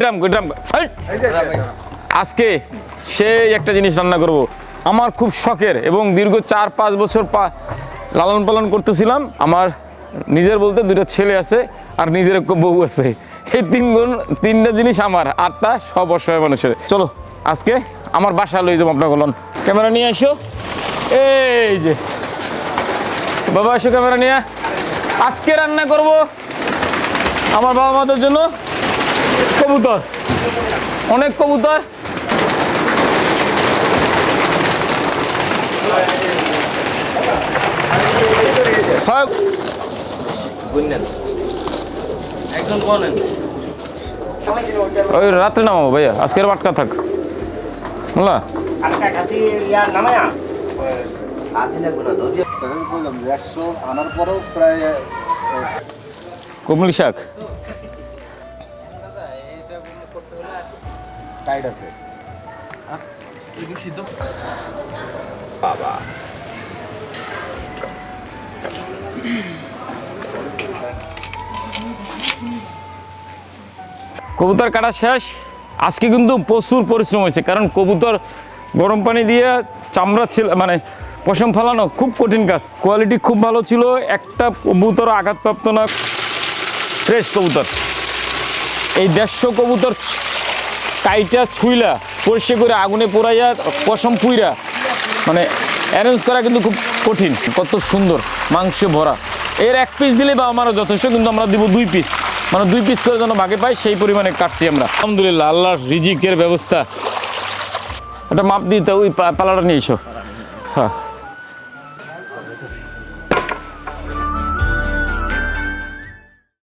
Drum আজকে সেই একটা জিনিস রান্না করব। আমার খুব শখের এবং দীর্ঘ চার পাঁচ বছর পা লালন পালন করতেছিলাম। আমার নিজের বলতে দুটো ছেলে আছে আর নিজের বউ আছে। এই তিন গুণ তিনটা জিনিস আমার আটটা সব অসহায় মানুষের। চলো, আজকে আমার বাসা লই যাব আপনার বলুন ক্যামেরা নিয়ে আসো। এই যে। বাবা আসো ক্যামেরা নিয়ে। আজকে রান্না করব আমার বাবা মাদের জন্য। কবুতর। অনেক কবুতর। হয়। ওই রাত্রে নামাবো ভাইয়া আজকের বাটকা থাক। বুঝলা আজকা খাসি টাইট আছে। কবুতর কাটা শেষ। আজকে কিন্তু প্রচুর পরিশ্রম হয়েছে কারণ কবুতর গরম পানি দিয়ে চামড়া ছিল মানে পশম ফালানো খুব কঠিন কাজ। কোয়ালিটি খুব ভালো ছিল একটা কবুতর আঘাতপ্রাপ্ত না ফ্রেশ কবুতর। এই দেড়শো কবুতর কাইটা ছুইলা, পরিষ্কার করে আগুনে পোড়াইয়া পশম পুইরা। মানে অ্যারেঞ্জ করা কিন্তু খুব কঠিন, কত সুন্দর, মাংসে ভরা। এর এক পিস দিলে বা আমারও যথেষ্ট, কিন্তু আমরা দিব দুই পিস মানে দুই পিস করে যেন ভাগে পাই, সেই পরিমাণে কাটছি আমরা। আলহামদুলিল্লাহ, আল্লাহর রিজিকের ব্যবস্থা। একটা মাপ দিতে, ওই পালাটা নিয়ে এসো। হ্যাঁ।